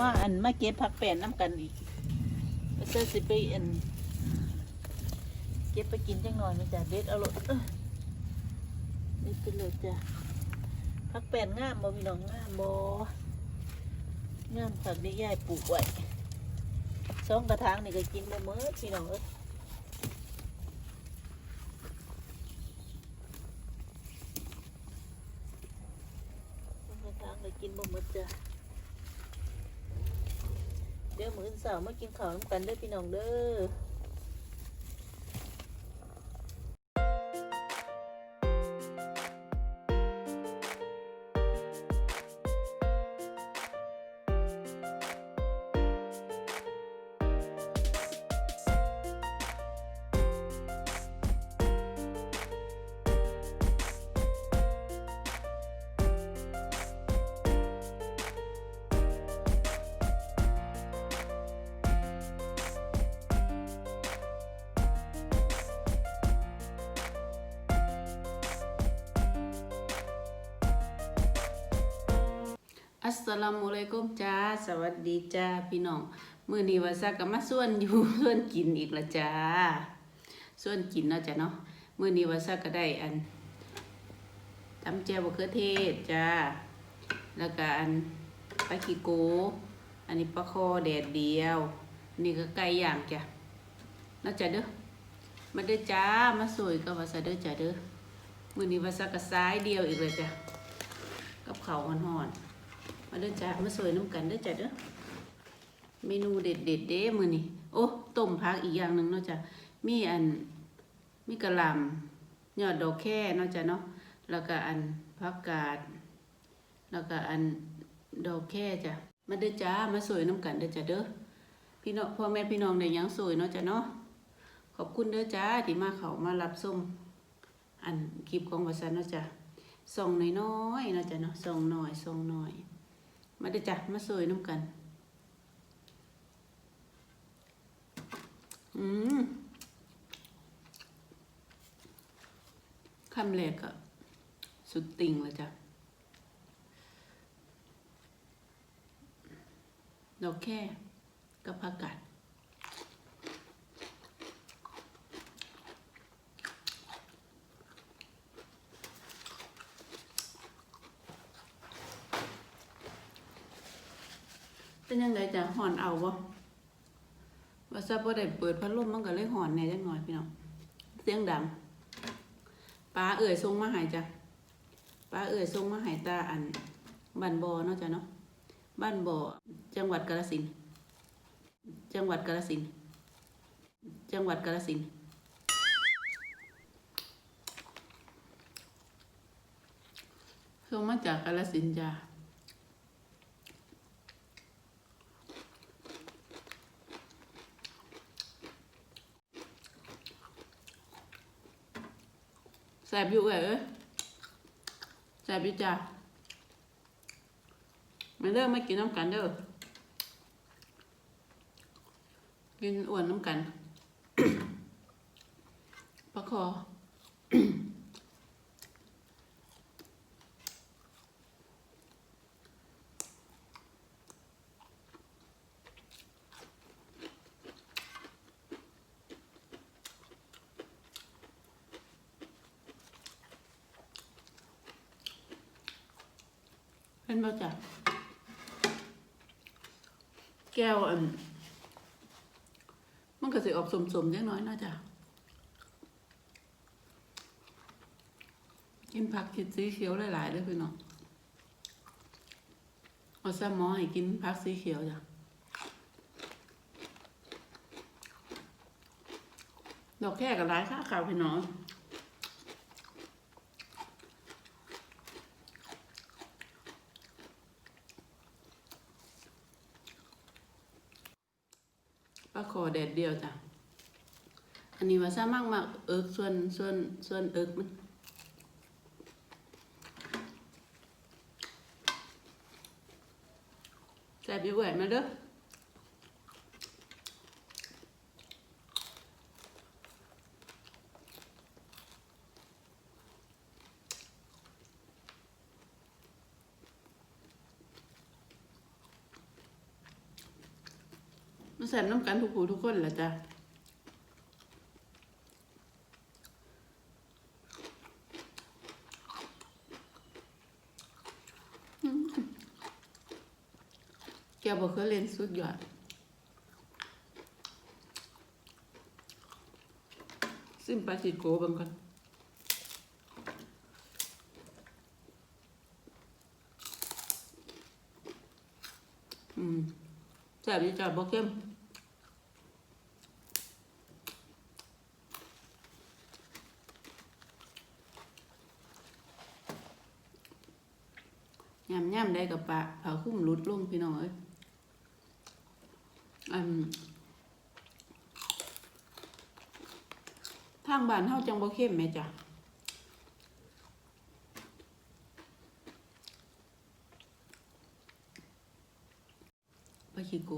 มาอันมาเก็บผักแป้นน้ำกันอีกแล้วเสื้อสิไปอันเก็บไปกินจังหน่อยนจะเด็ดเอารมณ์เด็ดไปเลยจ้ะผักแป้นงามบ่พี่น้องงามบ่งามผักได้ยายปลูกไว้สองกระถางนี่ก็กินบ่เมื่อพี่น้องเอ้ยกระถางก็กินบ่หมดจ้ะ เดี๋ยวมื้อเสาร์มากินข้าวน้ำกันเด้อพี่น้องเด้อ อัสสลามุอะลัยกุมจ้า สวัสดีจ้าพี่น้องมื้อนี้ว่าซักก็มาส่วนอยู่ส่วนกินอีกละจ้าส่วนกินเนาะจ้ะเนาะมื้อนี้ว่าซักก็ได้อันตำแจ่วบะเขือเทศจ้า แล้วก็อันปลาขี้โก อันนี้ปลาคอแดดเดียว นี่ก็ไก่ย่างจ้ะเนาะจ้ะเด้อมาเด้อจ้า มาสวยก็ว่าซะเด้อจ้ะเด้อมื้อนี้ว่าซักก็ซ้ายเดียวอีกเลยจ้ะกับเขาวฮ้อนๆ มาเด้อจ้ามาสวยน้ำกันเด้อจ้าเด้อเมนูเด็ดเด็ดเด้มือนี่โอ้ต้มผักอีกอย่างหนึ่งเนาะจ้ะมีอันมีกระลำยอดดอกแค่เนาะจ้ะเนาะแล้วก็อันผักกาด แล้วก็อันดอกแค่จ้ะมาเด้อจ้ามาสวยน้ำกันเด้อจ้าเด้อพี่น้องพ่อแม่พี่น้องได้หยังสวยเนาะจ้ะเนาะขอบคุณเด้อจ้าที่มาเขามารับส้มอันคลิปของวสันเนาะจ้ะส่องน้อยๆเนาะจ้ะเนาะส่องน้อยส่องน้อย มาได้จ้ะมาสวยน้ำกัน อืมคำแรกอะสุดติ่งเลยจ้ะดอกแค่กับผักกาด เป็นยังไงจ้ะห่อนเอาบ่ว่าซะบ่ได้เปิดพัดลมมันก็เลยห่อนแหน่จังหน่อยพี่น้องเสียงดังป้าเอ่ยส่งมาให้จ้ะป้าเอ่ยส่งมาให้ตาอันบ้านบ่อเนาะจ้ะเนาะบ้านบ่อจังหวัดกาฬสินจังหวัดกาฬสินจังหวัดกาฬสินธุ์ส่งมาจากกาฬสินจ้ะ แสบอยู่เอ้ยแสบอยู่จ้ะมาเด้อไม่กินน้ำกันเด้อกินอ้วนน้ำกันปลาคอ เป็นบ่จ้ะแก้วอัน มันก็สิออกสมๆจังน้อยนะจ้ะกินผักกินสีเขียวหลายๆด้วยพี่น้องเอาซมอให้กินผักสีเขียวจ้ะดอกแค่กับร้ายค่าข่าวพี่น้อง ปลาขอแดดเดียวจ้ะ อันนี้ว่าซามากมากเอิกส่วนส่วนส่วนเอิกมันแซ่บอยู่แหวนมาเด้อ สบน้ำกันทุกผู้ทุกคนละจ้ะอืมแกบอกเคยเล่นสุดยอดซิมปาติโกบางกันอืมแซ่บดีจ้ะบ่เข้มยำยำ ได้กับปลาเผาคุ้มรุดลงพี่น้องเอ้ยอันทางบ้านเฮาจังบ่เข้มแม่จ้ะปลาขี้โก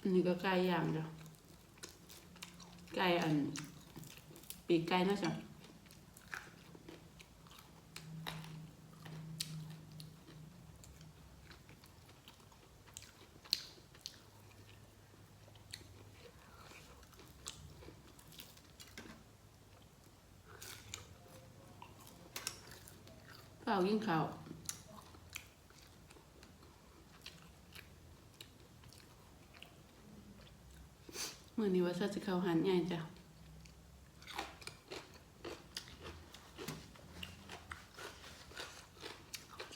อันนี้ก็ไก่ย่างจ้ะไก่อัน ปีกไก่เนาะจ้ะเปล่ายิ่งเข่าเมื่อนี้ว่าซาจะเข้าหันใหญ่จ้ะ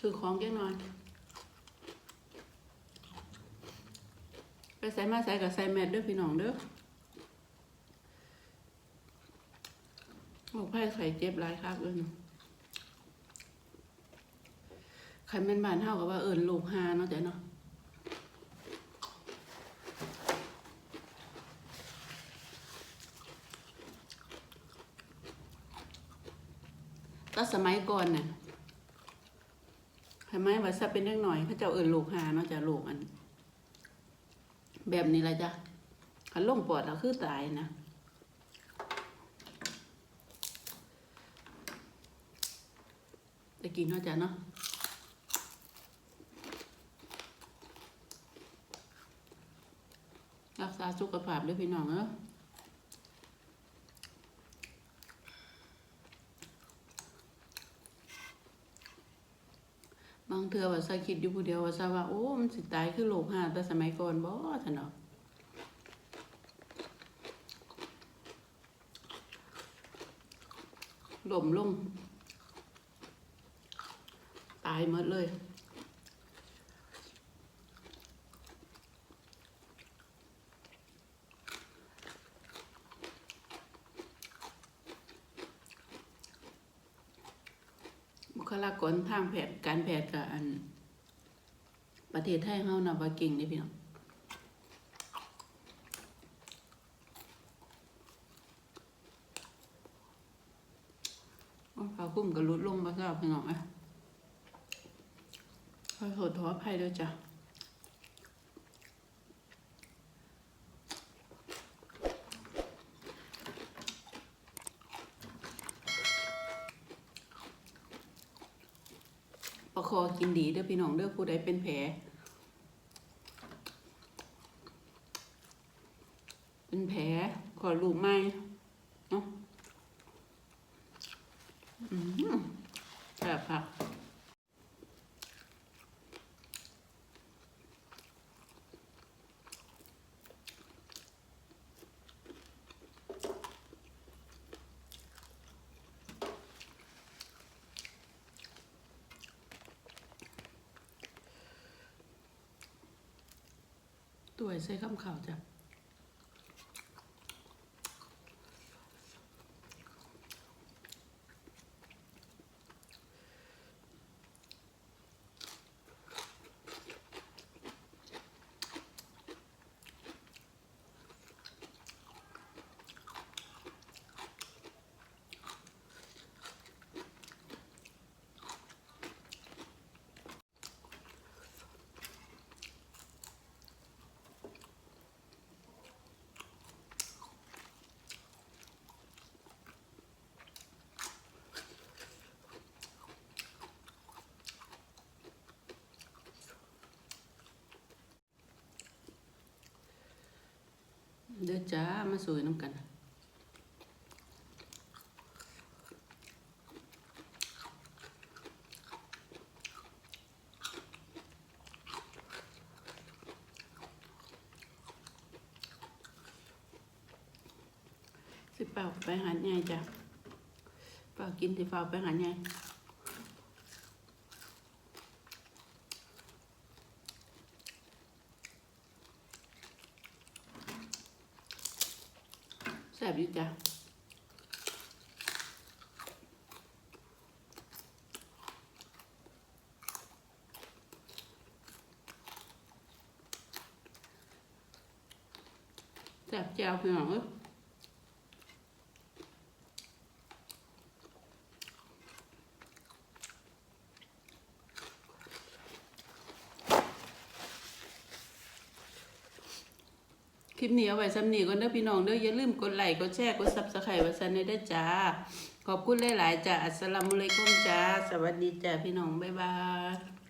ซื้อของแก่น้อย ไปใส่มาใส่กับใส่แมทด้อพี่น้องเด้อบอกไพ่ใส่เจ็บหลายครับเอิ้นใครเป็นบ้านเฮาก็ว่าเอิญลูกหาเนาะจ้ะเนาะก็สมัยก่อนน่ะ ใครไมว่าถ้าเป็นเล็กหน่อยเขาเจ้าเอิญลูกหาเนาะจ้ะลูกอัน แบบนี้ละจ้ะคันล่งปอดแล้วคือตายนะจะกินเนาะจ้ะเนาะรักษาสุขภาพด้วยพี่น้องเออ บางเทือว่าซาคิดอยู่ผู้เดียวว่าซาว่าโอ้มันสิตายคือโลกหาแต่สมัยก่อนบ่ท่านเนาะล่มลง ตายหมดเลย บุค ลากรทางแพทย์การแพทย์กับอัน ประเทศไทยเฮานะบว่าเก่งนี่พี่น้องฟ้าคุ้มก็ลดลงมาสำหรับพี่น้องอะขอโทษขออภัยด้วยจ้ะประค อกินดีเด้อพี่น้องเด้อผู้ใดเป็นแผลเป็นแผลขอลูกไหมเนาะอืมแบบค่ะ ตัวใส่ข้ามข่าวจ้ะ เด้อจ้ามาสวยน้ำกันสิเป่าไปหาดใหญ่จ้ะเป่ากินสิเป่าไปหาดใหญ่ ซ่บดีจ้ะแซ่บแจ่วพี่น้องเอ้ย ลิปนี้เอาไว้สำนีก่อนเด้อพี่น้องเด้ออย่าลืมกดไลค์กดแชร์กดซับสไครต์ไว้ซันได้เด้อจ้า ขอบคุณหลาย ๆ จ้าอัสสลามุอะลัยกุมจ้า สวัสดีจ้าพี่น้อง บ๊ายบาย